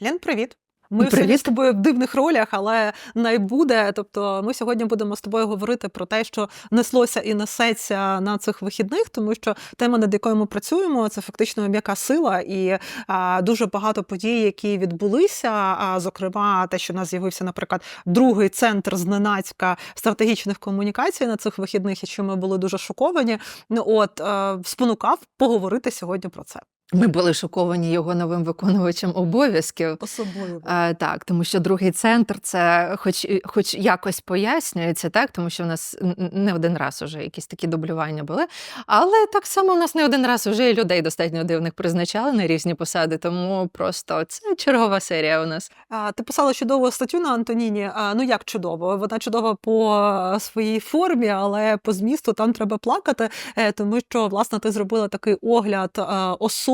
Лен, привіт. Ми Привіт. всі з тобою в дивних ролях, але не буде. Тобто, ми сьогодні будемо з тобою говорити про те, що неслося і несеться на цих вихідних, тому що тема, над якою ми працюємо, це фактично м'яка сила, і а, дуже багато подій, які відбулися. А, зокрема, те, що у нас з'явився, наприклад, другий центр зненацька стратегічних комунікацій на цих вихідних, і що ми були дуже шоковані. Ну от е, спонукав поговорити сьогодні про це. Ми були шоковані його новим виконувачем обов'язків. Особливо. Е, так, тому що другий центр це хоч, хоч якось пояснюється, так, тому що в нас не один раз уже якісь такі дублювання були. Але так само у нас не один раз вже і людей достатньо дивних призначали на різні посади, тому просто це чергова серія у нас. А, Ти писала чудову статтю на Антоніні. А, Ну як чудово? Вона чудова по е, своїй формі, але по змісту там треба плакати, е, тому що власне ти зробила такий огляд е,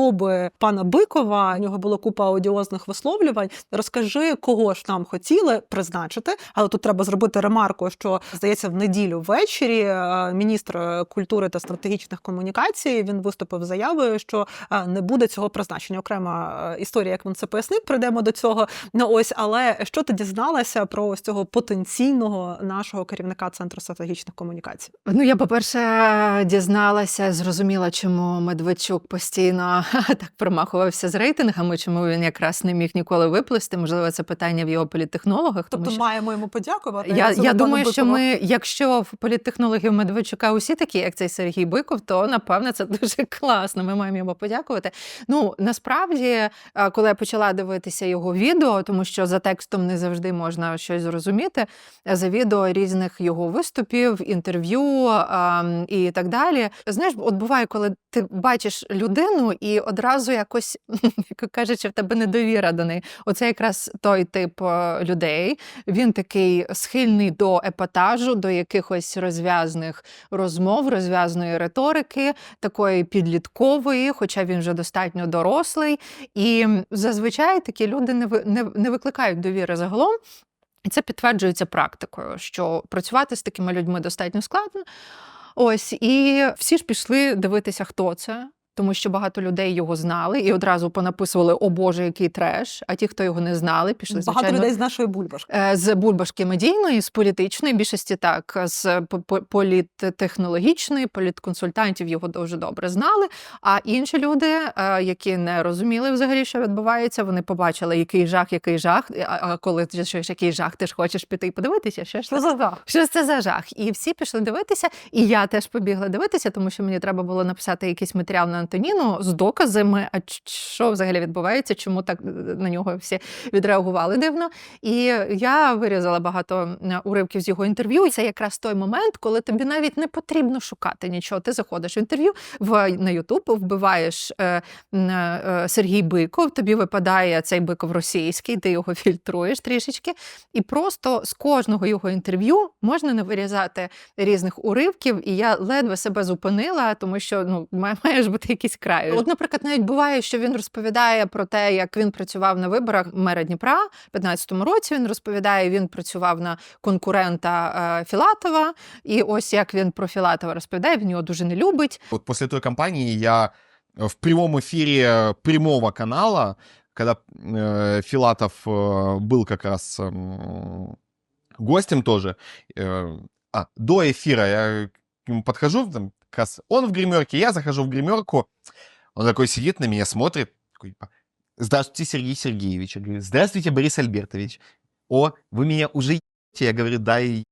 особи пана Бикова. У нього було купа одіозних висловлювань. Розкажи, кого ж нам хотіли призначити, але тут треба зробити ремарку, що здається, в неділю ввечері е, міністр культури та стратегічних комунікацій він виступив заявою, що е, не буде цього призначення. Окрема е, історія, як він це пояснив. Прийдемо до цього. Ну ось, але що ти дізналася про ось цього потенційного нашого керівника центру стратегічних комунікацій? Ну, я, по-перше, дізналася, зрозуміла, чому Медведчук постійно так промахувався з рейтингами, чому він якраз не міг ніколи виплисти. Можливо, це питання в його політтехнологах. тому Тобто що... маємо йому подякувати. Я, я думаю, що ми, якщо в політтехнологів Медведчука усі такі, як цей Сергій Биков, то напевне це дуже класно. Ми маємо йому подякувати. Ну насправді, е, коли я почала дивитися його відео, тому що за текстом не завжди можна щось зрозуміти. е, За відео різних його виступів, інтерв'ю і так далі. Знаєш, от буває, коли ти бачиш людину і одразу якось, як кажучи, в тебе недовіра до неї. Оце якраз той тип е, людей. Він такий схильний до епатажу, до якихось розв'язних розмов, розв'язної риторики, такої підліткової, хоча він вже достатньо дорослий. І зазвичай такі люди не, не, не викликають довіри загалом. І це підтверджується практикою, що працювати з такими людьми достатньо складно. Ось, і всі ж пішли дивитися, хто це. Тому що багато людей його знали і одразу понаписували О Боже, який треш. А ті, хто його не знали, пішли багато звичайно, людей з нашої бульбашки. Е, З бульбашки медійної, з політичної, більшості так, з по- по- політтехнологічної, політконсультантів його дуже добре знали. А інші люди, е, які не розуміли взагалі, що відбувається, вони побачили, який жах, який жах. А коли ти чуєш, який жах, ти ж хочеш піти і подивитися, що ж це? за жах? Що це за жах? І всі пішли дивитися, і я теж побігла дивитися, тому що мені треба було написати якийсь матеріал на Антоніну з доказами, а що взагалі відбувається, чому так е, на нього всі відреагували дивно. І я вирізала багато е, уривків з його інтерв'ю. І це якраз той момент, коли тобі навіть не потрібно шукати нічого. Ти заходиш в інтерв'ю в на Ютуб, вбиваєш е, е, Сергій Биков, тобі випадає цей Биков російський, ти його фільтруєш трішечки. І просто з кожного його інтерв'ю можна не вирізати різних уривків, і я ледве себе зупинила, тому що ну має, має ж бути якийсь край. От, наприклад, навіть буває, що він розповідає про те, як він працював на виборах мера Дніпра в 15-му році. Він розповідає, він працював на конкурента е, Філатова. І ось як він про Філатова розповідає, він його дуже не любить. Вот после той кампании я э, в прямом эфире прямого канала, когда э, Филатов э, был как раз эм, гостем тоже, э, а, до эфира я к нему подхожу, там, как раз он в гримерке, я захожу в гримерку, он такой сидит на меня, смотрит, такой, типа, здравствуйте, Сергей Сергеевич. Я говорю, здравствуйте, Борис Альбертович. О, вы меня уже ебете?» Я говорю, да, и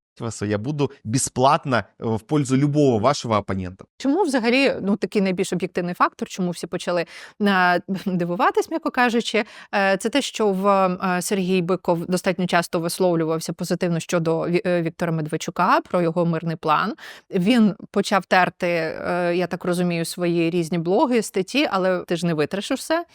я буду бесплатно э, в пользу любого вашего оппонента. Чому взагалі ну такий найбільш об'єктивний фактор, чому всі почали дивуватись, м'яко кажучи, е, це те, що в е, Сергій Биков достатньо часто висловлювався позитивно щодо е, Віктора Медведчука про його мирний план. Він почав терти, я так розумію, свої різні блоги, статті, але ти ж не витриш все.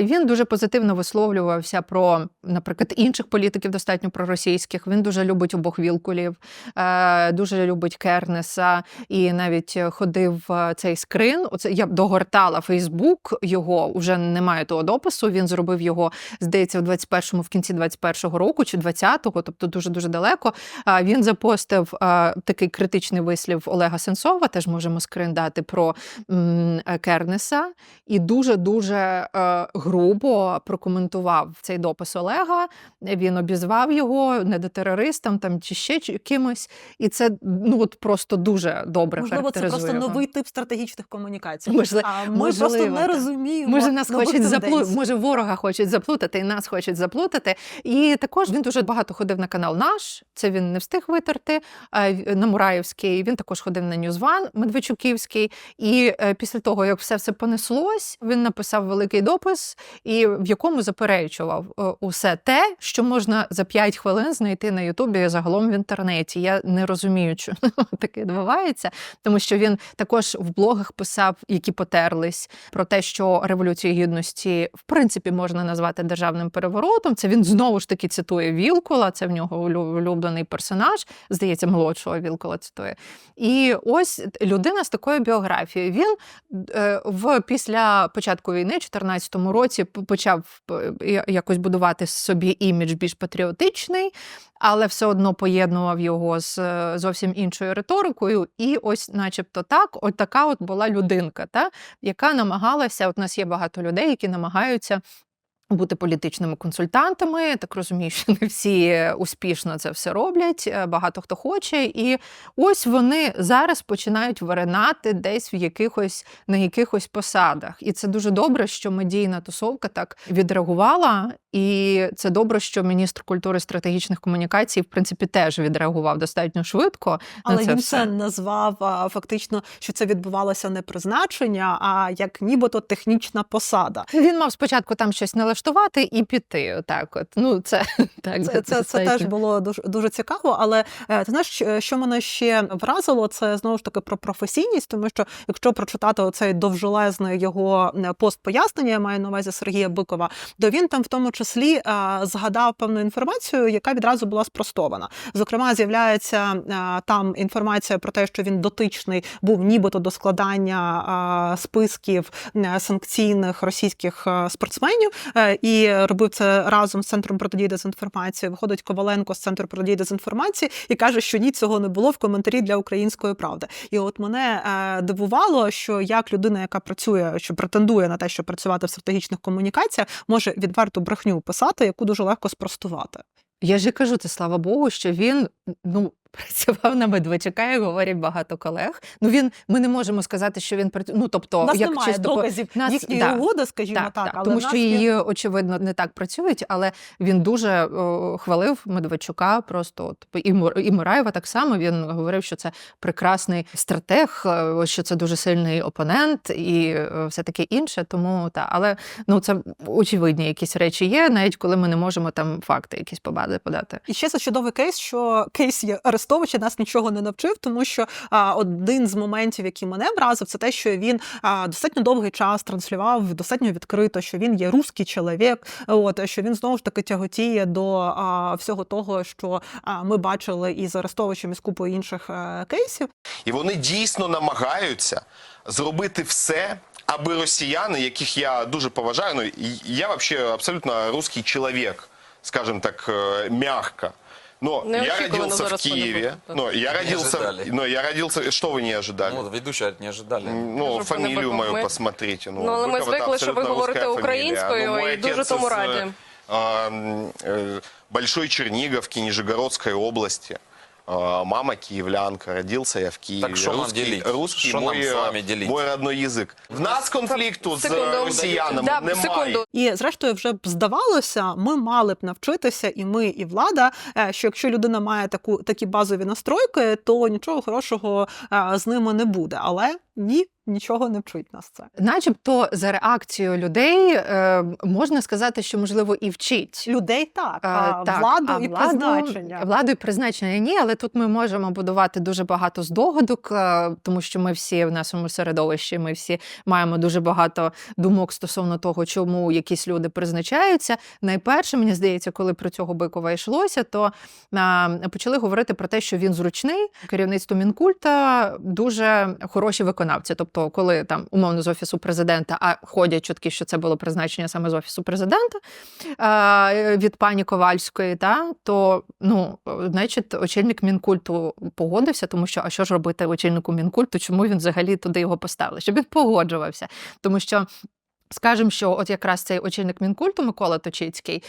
Він дуже позитивно висловлювався про, наприклад, інших політиків, достатньо проросійських. Він дуже любить обох Вілкулів. Каналів, е, дуже любить Кернеса і навіть ходив е, цей скрин. Оце я догортала Фейсбук його, вже немає того допису. Він зробив його, здається, в 21-му, в кінці 21-го року чи 20-го, тобто дуже дуже далеко. Він запостив е, такий критичний вислів Олега Сенцова, теж можемо скрин дати про е, Кернеса, і дуже дуже е, грубо прокоментував цей допис Олега. Він обізвав його недотерористом там чи ще кимось. І це ну от просто дуже добре Можливо, це просто новий тип стратегічних комунікацій. Можли- А ми можливо, просто не розуміємо. Може, нас хочуть заплутати, може, ворога хочуть заплутати, і нас хочуть заплутати. І також він дуже багато ходив на канал наш. Це він не встиг витерти. На Мураївський. Він також ходив на Ньюзван Медведчуківський. І е, після того, як все це понеслось, він написав великий допис, і в якому заперечував е, усе те, що можна за 5 хвилин знайти на Ютубі загалом в інтернеті. Я не розумію, що таке відбувається, тому що він також в блогах писав, які потерлись про те, що революцію гідності в принципі можна назвати державним переворотом. Це він знову ж таки цитує Вілкула. Це в нього улюблений персонаж, здається, молодшого Вілкула цитує. І ось людина з такою біографією. Він е, в після початку війни, в 2014 році, почав е, якось будувати собі імідж більш патріотичний, але все одно поєднував його з е, зовсім іншою риторикою. І ось, начебто, так, от така от була людинка, та, яка намагалася. От у нас є багато людей, які намагаються. Бути політичними консультантами, Я так розумію, що не всі успішно це все роблять. е, Багато хто хоче, і ось вони зараз починають виринати десь в якихось на якихось посадах. І це дуже добре, що медійна тусовка так відреагувала. І це добре, що міністр культури стратегічних комунікацій, в принципі, теж відреагував достатньо швидко. на Але це він все. це назвав фактично, що це відбувалося не призначення, а як нібито технічна посада. Він мав спочатку там щось налаштувати і піти. Так, от ну це так Це, це, це теж було дуже дуже цікаво. Але е, ти знаєш, що- мене ще вразило, це знову ж таки про професійність, тому що якщо прочитати оцей довжелезний його е, пост пояснення, я маю на увазі Сергія Бикова, то він там в тому числі е, згадав певну інформацію, яка відразу була спростована. Зокрема, з'являється там інформація про те, що він дотичний був нібито до складання списків санкційних російських спортсменів, і робив це разом з центром протидії дезінформації. Виходить Коваленко з центру протидії дезінформації і каже, що ні, цього не було в коментарі для української правди. І от мене е, дивувало, що як людина, яка працює, що претендує на те, щоб працювати в стратегічних комунікаціях, може відверту брехню писати, яку дуже легко спростувати. Я ж і кажу, це слава Богу, що він ну. Працював на Медведчука, як говорять багато колег. Ну він ми не можемо сказати, що він працю- Ну тобто, нас як немає чисто доказів нас- їхньої да. угоди, скажімо так, так, але тому що є- її очевидно не так працюють, але він дуже о, хвалив Медведчука. Просто от і і Мураєва так само. Він говорив, що це прекрасний стратег, е, що це дуже сильний опонент і е, все таке інше. Тому та але ну це очевидні якісь речі є, навіть коли ми не можемо там факти якісь побади подати. І ще це чудовий кейс, що кейс є Арестовича нас нічого не навчив, тому що а, один з моментів, який мене вразив, це те, що він а, достатньо довгий час транслював достатньо відкрито, що він є русський чоловік. От що він знову ж таки тяготіє до а, всього того, що а, ми бачили із Арестовичем і з купою інших е, кейсів. І вони дійсно намагаються зробити все, аби росіяни, яких я дуже поважаю, ну я взагалі абсолютно русский чоловік, скажімо так, е, мягко. Но я Неочікувано родился в зараз Киеве. подобно. Но я Не родился, ожидали. но я родился. Что вы не ожидали? Ну, ведущие не ожидали. Ну, Щоб фамилию вони мою ми- посмотрите. Ну, Ну, але ми Быков это звикли, що ви абсолютно говорите русская фамилия. українською, Ну, мой і дуже отец тому из, раді. э, м, э, Большой Черниговки, Нижегородской области. А, Мама киевлянка, родился я в Киеве. Так что нам делить? русский Что нам мой, с э, вами делить? мой родной язык. В нас конфлікту з Секунду. росіянами Да, немає. секунду. І зрештою, вже б здавалося, ми мали б навчитися, і ми, і влада, е, що якщо людина має таку такі базові настройки, то нічого хорошого е, з ними не буде. Але ні, нічого не вчить нас це. Начебто за реакцією людей е, можна сказати, що можливо і вчить. Людей так, Е, а так, владу а і владу- призначення. Владу і призначення ні, але тут ми можемо будувати дуже багато здогадок, е, тому що ми всі в нашому середовищі, ми всі маємо дуже багато думок стосовно того, чому якісь люди призначаються. Найперше, мені здається, коли про цього Бикова йшлося, то а, почали говорити про те, що він зручний. Керівництво Мінкульта дуже хороші виконавці. Тобто, коли там умовно з офісу президента, а ходять чутки, що це було призначення саме з офісу президента від пані Ковальської, та то ну, значить, очільник Мінкульту погодився, тому що а що ж робити очільнику Мінкульту? Чому він взагалі туди його поставили? Щоб він погоджувався, тому що. Скажемо, що от якраз цей очільник Мінкульту Микола Точицький,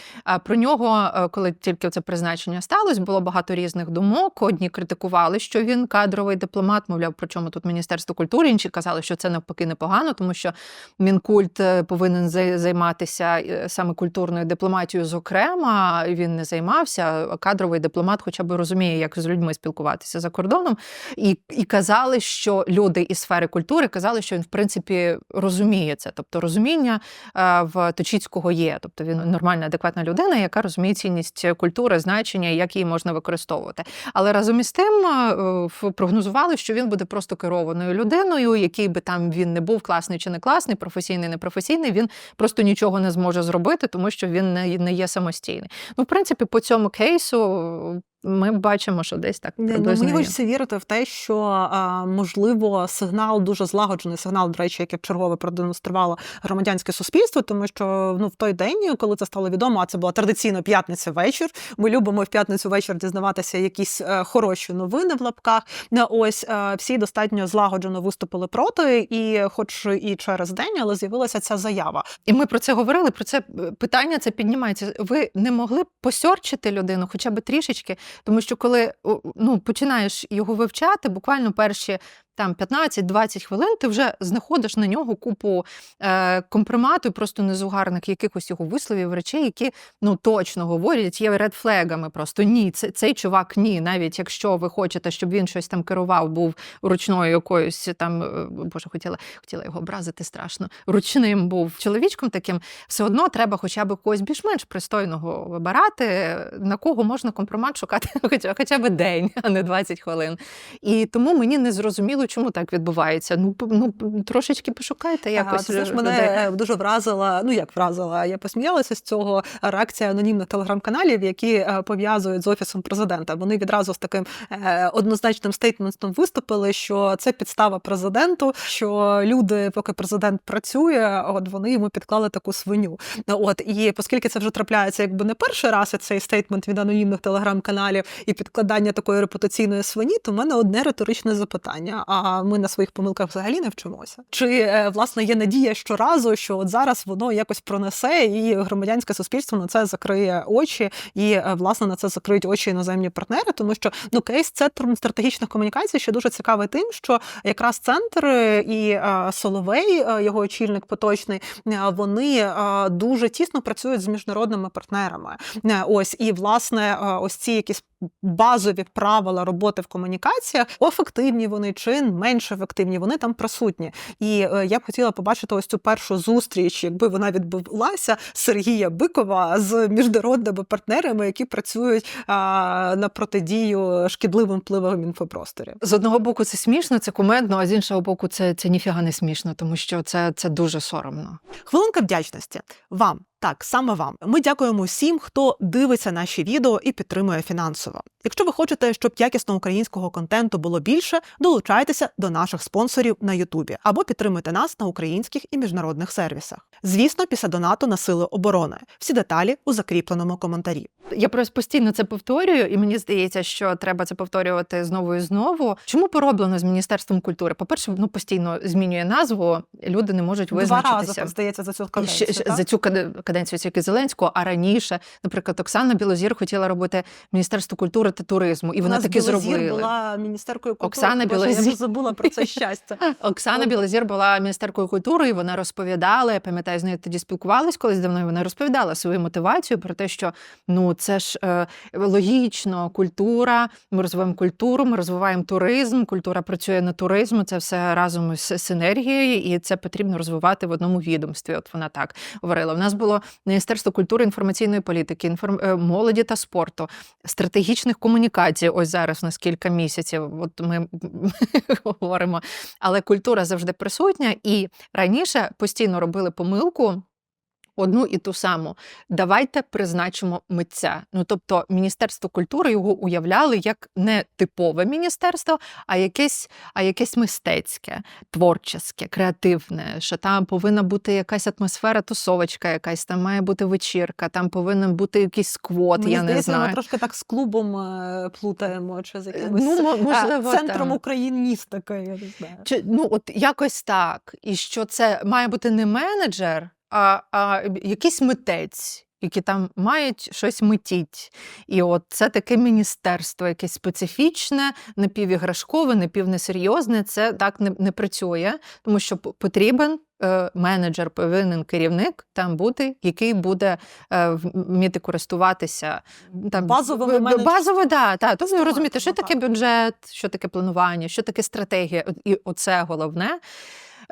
про нього, е, коли тільки це призначення сталося, було багато різних думок. Одні критикували, що він кадровий дипломат, мовляв, про чому тут Міністерство культури. Інші казали, що це навпаки непогано, тому що Мінкульт е, повинен займатися е, саме культурною дипломатією. Зокрема, він не займався. Кадровий дипломат, хоча б розуміє, як з людьми спілкуватися за кордоном. І, і казали, що люди із сфери культури казали, що він в принципі розуміє це, тобто розуміння е, в Точіцького є. Тобто він нормальна, адекватна людина, яка розуміє цінність культури, значення, і як її можна використовувати. Але разом із тим е, прогнозували, що він буде просто керованою людиною, який би там він не був класний чи не класний, професійний, не професійний, він просто нічого не зможе зробити, тому що він не є самостійний. Ну, в принципі, по цьому кейсу ми бачимо, що десь так Не, ну, мені хочеться вірити в те, що можливо сигнал дуже злагоджений сигнал, до речі, який вчергове продемонструвало громадянське суспільство, тому що ну в той день, коли це стало відомо, а це була традиційно п'ятниця вечір. Ми любимо в п'ятницю вечір дізнаватися якісь е, хороші новини в лапках. Е, Ось е, всі достатньо злагоджено виступили проти, і, хоч і через день, але з'явилася ця заява. І ми про це говорили. Про це питання це піднімається. Ви не могли б посьорчити людину, хоча б трішечки, тому що коли ну, починаєш його вивчати, буквально перші там 15-20 хвилин, ти вже знаходиш на нього купу е, компромату, просто незугарних якихось його висловів, речей, які ну точно говорять, є редфлегами. Просто ні, це, цей чувак ні. Навіть якщо ви хочете, щоб він щось там керував, був ручною якоюсь там, е, боже, хотіла, хотіла його образити страшно. Ручним був чоловічком таким, все одно треба хоча б когось більш-менш пристойного вибирати, на кого можна компромат шукати хоча, хоча б день, а не 20 хвилин. І тому мені не зрозуміло, чому так відбувається. Ну, ну трошечки пошукайте Ага, якось. Це ж мене людей. е, дуже вразила. Ну як вразила, я посміялася з цього реакція анонімних телеграм-каналів, які е, пов'язують з офісом президента. Вони відразу з таким е, однозначним стейтментом виступили, що це підстава президенту, що люди, поки президент працює, от вони йому підклали таку свиню. От і оскільки це вже трапляється, якби не перший раз цей стейтмент від анонімних телеграм-каналів і підкладання такої репутаційної свині, то в мене одне риторичне запитання. А ми на своїх помилках взагалі не вчимося? Чи е, власне є надія щоразу, що от зараз воно якось пронесе, і громадянське суспільство на це закриє очі, і е, власне на це закриють очі іноземні партнери, тому що ну кейс центром стратегічних комунікацій ще дуже цікавий тим, що якраз центр е, і Соловей, його очільник поточний, вони дуже тісно працюють з міжнародними партнерами. Ось і власне ось ці якісь базові правила роботи в комунікаціях, ефективні вони чи менш ефективні, вони там присутні. І е, я б хотіла побачити ось цю першу зустріч, якби вона відбулася Сергія Бикова з міжнародними партнерами, які працюють а, на протидію шкідливим впливам в інфопросторі. З одного боку, це смішно, це кумедно, а з іншого боку, це, це ніфіга не смішно, тому що це, це дуже соромно. Хвилинка вдячності вам. Так, саме вам. Ми дякуємо всім, хто дивиться наші відео і підтримує фінансово. Якщо ви хочете, щоб якісно українського контенту було більше, долучайтеся до наших спонсорів на Ютубі або підтримуйте нас на українських і міжнародних сервісах. Звісно, після донату на сили оборони. Всі деталі у закріпленому коментарі. Я просто постійно це повторюю, і мені здається, що треба це повторювати знову і знову. Чому пороблено з міністерством культури? По-перше, ну постійно змінює назву. Люди не можуть Два рази визначитися. здається за цю каденцію. ще так? за цю каде- каденцію тільки Зеленського, а раніше, наприклад, Оксана Білозір хотіла робити Міністерство культури та туризму, і вона таки Білозір зробила. була міністеркою культури. Оксана Я Білозір. вже забула про це щастя. Оксана Білозір була міністеркою культури, і вона розповідала. Я пам'ятаю, з нею тоді спілкувалась колись давно. і Вона розповідала свою мотивацію про те, що ну це ж е, логічно, культура. Ми розвиваємо культуру, ми розвиваємо туризм. Культура працює на туризм. Це все разом із синергією, і це потрібно розвивати в одному відомстві. От вона так говорила. У нас було Міністерство культури, інформаційної політики, інформ... е, молоді та спорту, стратегічних комунікацій. Ось зараз у нас кілька місяців. От ми говоримо. Але культура завжди присутня, і раніше постійно робили помилку. Одну і ту саму. Давайте призначимо митця. Ну тобто, Міністерство культури його уявляли як не типове міністерство, а якесь, а якесь мистецьке, творче, креативне. Що там повинна бути якась атмосфера, тусовочка, якась там має бути вечірка, там повинен бути якийсь сквот. Мені я не здається, знаю. ми трошки так з клубом е, плутаємо, чи з якимось Ну, е, можливо, центром так. україністики, я не знаю. Чи, ну, от якось так. І що це має бути не менеджер, а, а якийсь митець, які там мають щось митіть. І от це таке міністерство, якесь специфічне, напівіграшкове, напівнесерйозне. Це так не, не працює, тому що потрібен. е, Менеджер повинен керівник там бути, який буде е, вміти користуватися там Базовими менедж- базово, да, та тобто розуміти, що таке бюджет, що таке планування, що таке стратегія, і оце головне.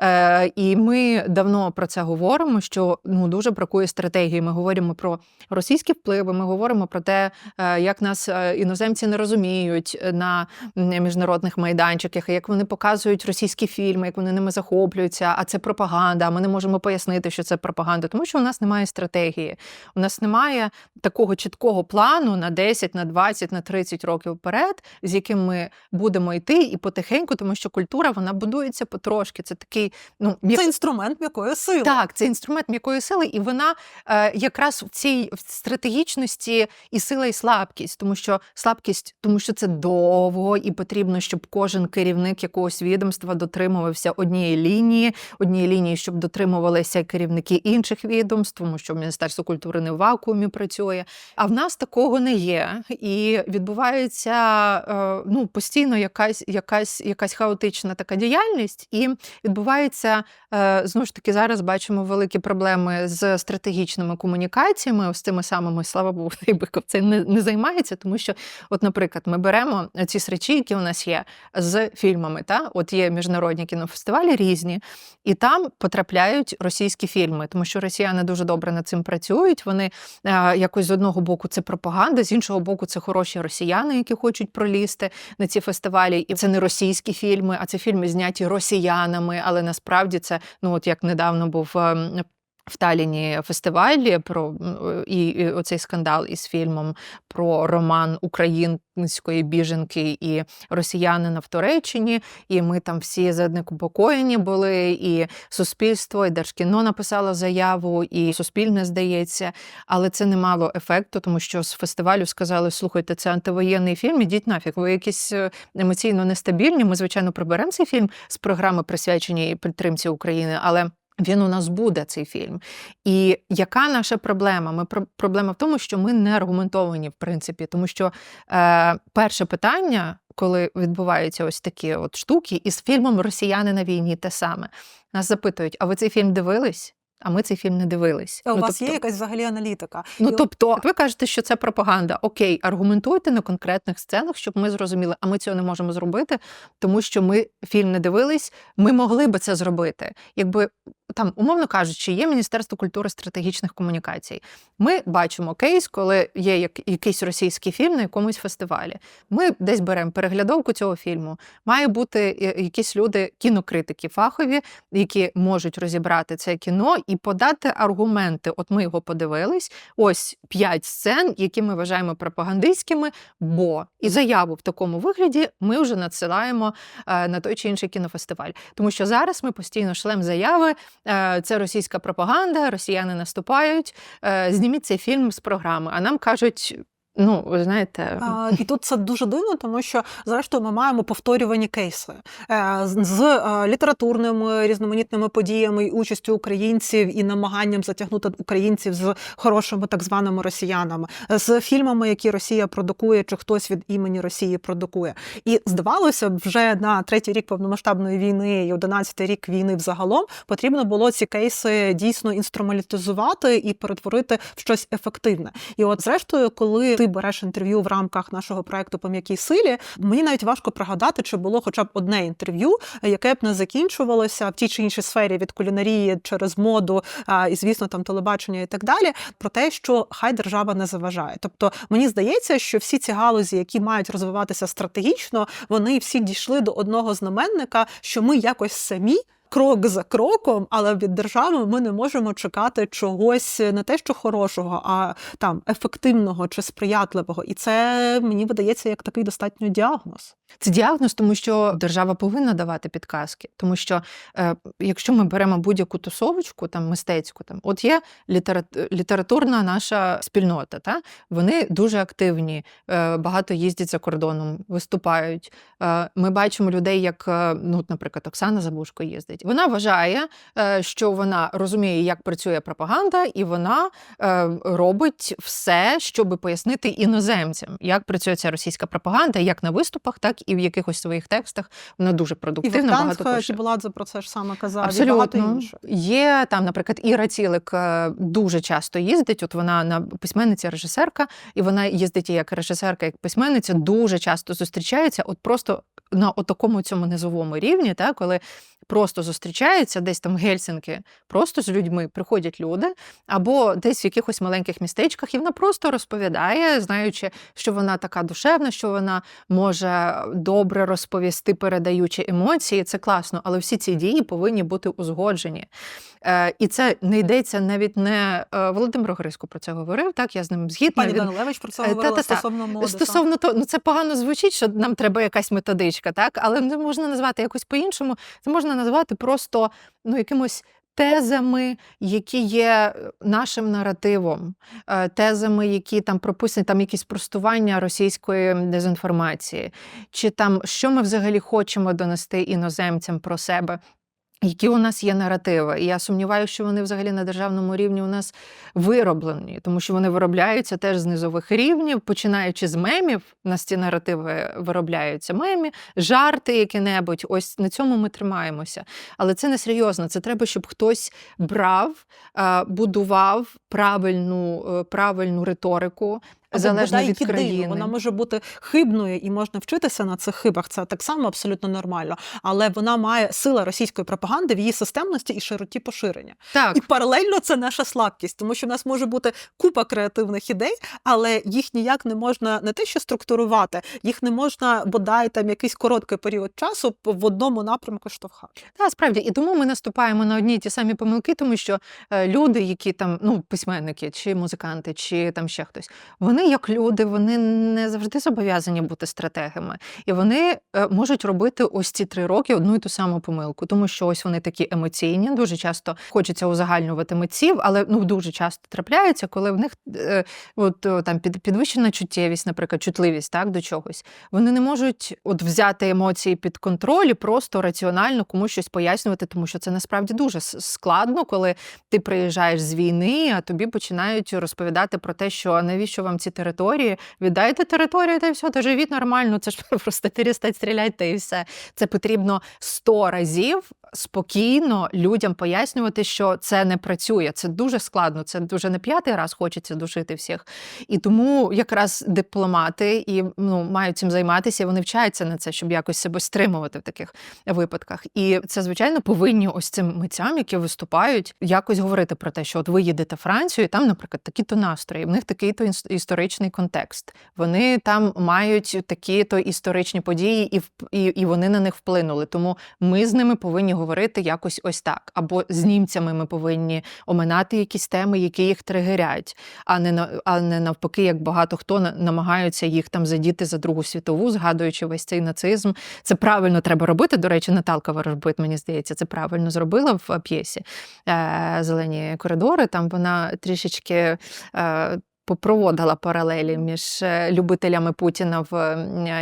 Е, і ми давно про це говоримо, що ну дуже бракує стратегії. Ми говоримо про російські впливи. Ми говоримо про те, е, як нас е, іноземці не розуміють на міжнародних майданчиках, як вони показують російські фільми, як вони ними захоплюються. А це пропаганда. Ми не можемо пояснити, що це пропаганда, тому що у нас немає стратегії. У нас немає такого чіткого плану на 10, на 20, на 30 років вперед, з яким ми будемо йти і потихеньку, тому що культура вона будується потрошки. Це такий ну м'як- Це інструмент м'якої сили. так, це інструмент м'якої сили, і вона е, якраз в цій стратегічності і сила, і слабкість, тому що слабкість, тому що це довго, і потрібно, щоб кожен керівник якогось відомства дотримувався однієї лінії, однієї лінії, щоб дотримувалися керівники інших відомств, тому що Міністерство культури не в вакуумі працює. А в нас такого не є. І відбувається е, ну, постійно якась, якась, якась хаотична така діяльність, і відбувається е, знову ж таки зараз бачимо великі проблеми з стратегічними комунікаціями, з цими самими, слава Богу, Биков це не, не займається, тому що, от, наприклад, ми беремо ці срачі, які у нас є з фільмами. Та? От є міжнародні кінофестивалі різні, і там потрапляють російські фільми, тому що росіяни дуже добре над цим працюють. Вони е, якось з одного боку це пропаганда, з іншого боку, це хороші росіяни, які хочуть пролізти на ці фестивалі. І це не російські фільми, а це фільми зняті росіянами. Але насправді це ну от як недавно був. В Таліні фестивалі про і, і оцей скандал із фільмом про роман української біженки і росіянина в Туреччині. І ми там всі занепокоєні були, і суспільство, і Держкіно написало заяву, і суспільне здається. Але це не мало ефекту, тому що з фестивалю сказали: слухайте, це антивоєнний фільм, ідіть нафіг. Ви якісь е, емоційно нестабільні. Ми, звичайно, приберемо цей фільм з програми, присвяченій підтримці України, але. Він у нас буде цей фільм. І яка наша проблема? Ми про- проблема в тому, що ми не аргументовані, в принципі, тому що е, перше питання, коли відбуваються ось такі от штуки, і з фільмом Росіяни на війні те саме. Нас запитують: а ви цей фільм дивились? А ми цей фільм не дивились. А у Ну, вас тобто- є якась взагалі аналітика? Ну І от- тобто, ви кажете, що це пропаганда. Окей, аргументуйте на конкретних сценах, щоб ми зрозуміли, а ми цього не можемо зробити, тому що ми фільм не дивились. Ми могли би це зробити, якби там, умовно кажучи, є Міністерство культури стратегічних комунікацій. Ми бачимо кейс, коли є як, якийсь російський фільм на якомусь фестивалі. Ми десь беремо переглядовку цього фільму. Має бути е, якісь люди, кінокритики фахові, які можуть розібрати це кіно і подати аргументи. От ми його подивились. Ось п'ять сцен, які ми вважаємо пропагандистськими, бо і заяву в такому вигляді ми вже надсилаємо е, на той чи інший кінофестиваль. Тому що зараз ми постійно шлем заяви. Е, Це російська пропаганда, росіяни наступають. е, Зніміть цей фільм з програми. А нам кажуть. Ну, ви знаєте, А, і тут це дуже дивно, тому що зрештою ми маємо повторювані кейси Е, з, е, літературними різноманітними подіями, участю українців і намаганням затягнути українців з хорошими так званими росіянами, з фільмами, які Росія продукує, чи хтось від імені Росії продукує. І здавалося б, вже на третій рік повномасштабної війни і одинадцятий рік війни взагалом потрібно було ці кейси дійсно інструменталізувати і перетворити в щось ефективне. І от, зрештою, коли ти береш інтерв'ю в рамках нашого проекту по м'якій силі, мені навіть важко пригадати, чи було хоча б одне інтерв'ю, яке б не закінчувалося в тій чи іншій сфері від кулінарії через моду і, звісно, там телебачення і так далі, про те, що хай держава не заважає. Тобто мені здається, що всі ці галузі, які мають розвиватися стратегічно, вони всі дійшли до одного знаменника, що ми якось самі. Крок за кроком, але від держави ми не можемо чекати чогось не те, що хорошого, а там ефективного чи сприятливого. І це мені видається як такий достатньо діагноз. Це діагноз, тому що держава повинна давати підказки. Тому що е, якщо ми беремо будь-яку тусовочку, там мистецьку, там от є літера... літературна наша спільнота, та вони дуже активні, е, багато їздять за кордоном, виступають. Е, ми бачимо людей, як, е, ну, наприклад, Оксана Забушко їздить. Вона вважає, е, що вона розуміє, як працює пропаганда, і вона е, робить все, щоб пояснити іноземцям, як працює ця російська пропаганда, як на виступах, так і в якихось своїх текстах. Вона дуже І продуктивна, багато Вахтанг пише. Чебуладзе про це ж саме казав, і багато Абсолютно. Є там, наприклад, Іра Цілик е, дуже часто їздить. От вона на письменниця, режисерка, і вона їздить і як режисерка, як письменниця, дуже часто зустрічаються. От просто на такому цьому низовому рівні, та, коли просто зустрічаються десь там в Гельсінки, просто з людьми приходять люди, або десь в якихось маленьких містечках, і вона просто розповідає, знаючи, що вона така душевна, що вона може добре розповісти, передаючи емоції. Це класно, але всі ці дії повинні бути узгоджені. Е, і це не йдеться навіть не е, Володимир Гриско про це говорив. Так, я з ним згідна. Пані Данилевич про це Е, говорила та-та-та. стосовно моди. Стосовно того, ну це погано звучить, що нам треба якась методичка, так? Але не можна назвати якось по-іншому. Це можна назвати просто ну, якимось. Тезами, які є е, нашим наративом, е, тезами, які там прописані, там якісь простування російської дезінформації, чи там що ми взагалі хочемо донести іноземцям про себе. Які у нас є наративи? І я сумніваюся, що вони взагалі на державному рівні у нас вироблені, тому що вони виробляються теж з низових рівнів, починаючи з мемів, у нас ці наративи виробляються мемі, жарти які-небудь. Ось на цьому ми тримаємося. Але це не серйозно. Це треба, щоб хтось брав, е, будував правильну, е, правильну риторику. Залежно бодай від країни. Вона може бути хибною і можна вчитися на цих хибах. Це так само абсолютно нормально. Але вона має сила російської пропаганди в її системності і широті поширення. Так, І паралельно це наша слабкість, тому що в нас може бути купа креативних ідей, але їх ніяк не можна не те, що структурувати, їх не можна бодай там якийсь короткий період часу в одному напрямку штовхати. Та справді, і тому ми наступаємо на одні й ті самі помилки, тому що е, люди, які там, ну, письменники, чи музиканти, чи там ще хтось, вони як люди, вони не завжди зобов'язані бути стратегами. І вони е, можуть робити ось ці три роки одну і ту саму помилку, тому що ось вони такі емоційні, дуже часто хочеться узагальнювати митців, але ну дуже часто трапляється, коли в них е, от там під, підвищена чуттєвість, наприклад, чутливість так до чогось. Вони не можуть от взяти емоції під контроль і просто раціонально комусь щось пояснювати, тому що це насправді дуже складно, коли ти приїжджаєш з війни, а тобі починають розповідати про те, що навіщо вам ці території? Віддайте територію та й все, та живіть нормально. Це ж просто перестать стріляти і все. Це потрібно сто разів спокійно людям пояснювати, що це не працює. Це дуже складно. Це дуже не п'ятий раз хочеться душити всіх. І тому якраз дипломати і ну мають цим займатися. Вони вчаються на це, щоб якось себе стримувати в таких випадках. І це звичайно повинні ось цим митцям, які виступають, якось говорити про те, що от ви їдете в Францію, і там, наприклад, такі-то настрої, в них такий-то іс- історичний контекст. Вони там мають такі-то історичні події, і, і, і вони на них вплинули. Тому ми з ними повинні говорити якось ось так. Або з німцями ми повинні оминати якісь теми, які їх тригерять, а не а не навпаки, як багато хто на- намагаються їх там задіти за Другу світову, згадуючи весь цей нацизм. Це правильно треба робити. До речі, Наталка Ворожбит, мені здається, це правильно зробила в п'єсі е, Зелені коридори. Там вона трішечки. Попроводила паралелі між е, любителями Путіна в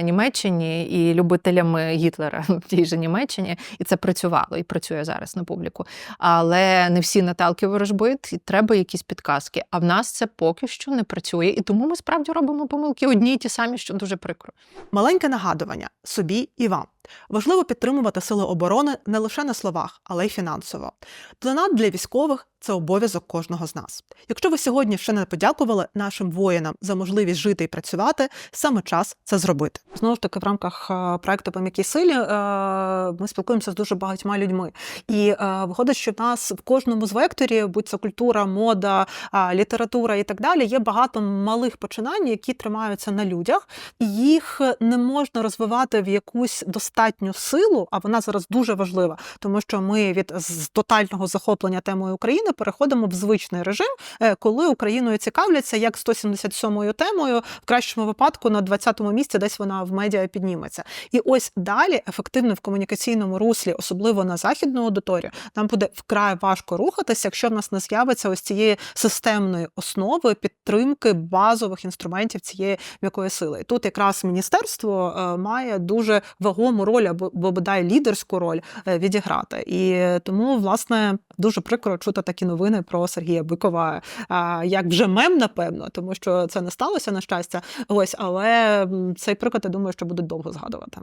Німеччині і любителями Гітлера в тій же Німеччині, і це працювало і працює зараз на публіку. Але не всі Наталки ворожбит, і треба якісь підказки. А в нас це поки що не працює, і тому ми справді робимо помилки одні й ті самі, що дуже прикро. Маленьке нагадування собі і вам. Важливо підтримувати сили оборони не лише на словах, але й фінансово. Донат для військових це обов'язок кожного з нас. Якщо ви сьогодні ще не подякували нашим воїнам за можливість жити і працювати, саме час це зробити. Знову ж таки, в рамках е, проекту по м'якій силі е, ми спілкуємося з дуже багатьма людьми. І е, виходить, що в нас в кожному з векторі, будь це культура, мода, література і так далі, є багато малих починань, які тримаються на людях, і їх не можна розвивати в якусь достатню силу, а вона зараз дуже важлива, тому що ми від з тотального захоплення темою України переходимо в звичний режим, е, коли Україною цікавляться як 177-ю темою, в кращому випадку на 20-му місці десь вона в медіа підніметься. І ось далі ефективно в комунікаційному руслі, особливо на західну аудиторію, нам буде вкрай важко рухатися, якщо в нас не з'явиться ось цієї системної основи підтримки базових інструментів цієї м'якої сили. І тут якраз міністерство е, має дуже вагому роль або або бодай лідерську роль е, відіграти. І тому, власне, дуже прикро чути такі новини про Сергія Бикова, як вже мем, напевно, тому що це не сталося на щастя. Ось, але цей приклад, я думаю, що будуть довго згадувати.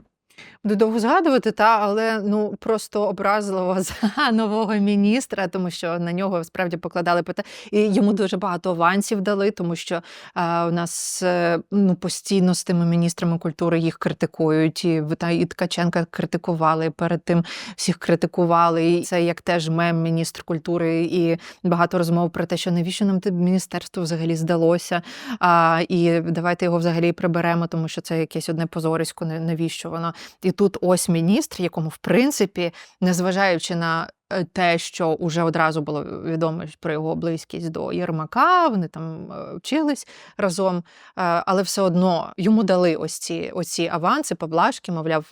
Буду довго згадувати, та але ну просто образливо за нового міністра, тому що на нього справді покладали питання. І йому дуже багато авансів дали, тому що а, у нас е, ну постійно з тими міністрами культури їх критикують. І та і Ткаченка критикували перед тим всіх критикували. І це як теж мем міністр культури, і багато розмов про те, що навіщо нам те міністерство взагалі здалося. А, і давайте його взагалі приберемо, тому що це якесь одне позорисько, навіщо воно. І тут ось міністр, якому, в принципі, незважаючи на е, те, що уже одразу було відомо про його близькість до Єрмака, вони там е, вчились разом, е, але все одно йому дали ось ці, ось ці аванси, поблажки, мовляв.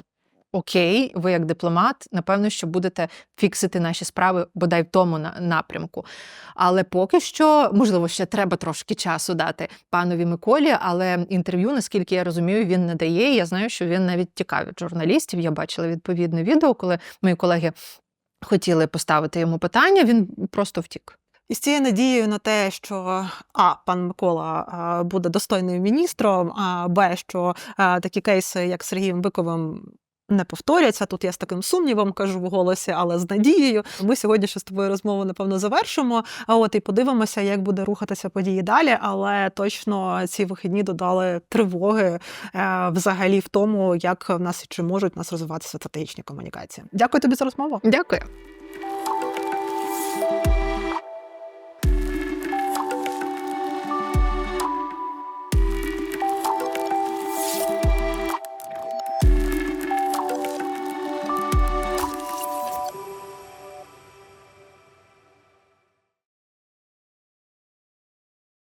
Окей, ви як дипломат, напевно, що будете фіксити наші справи бодай в тому напрямку. Але поки що, можливо, ще треба трошки часу дати панові Миколі, але інтерв'ю, наскільки я розумію, він не дає. Я знаю, що він навіть від журналістів. Я бачила відповідне відео, коли мої колеги хотіли поставити йому питання. Він просто втік. І з цією надією на те, що а пан Микола буде достойним міністром, а б, що такі кейси, як Сергієм Биковим. Не повторяться тут. Я з таким сумнівом кажу в голосі, але з надією. Ми сьогодні ще з тобою розмову напевно завершимо. А от і подивимося, як буде рухатися події далі. Але точно ці вихідні додали тривоги е, взагалі в тому, як в нас чи можуть в нас розвиватися стратегічні комунікації. Дякую тобі за розмову. Дякую.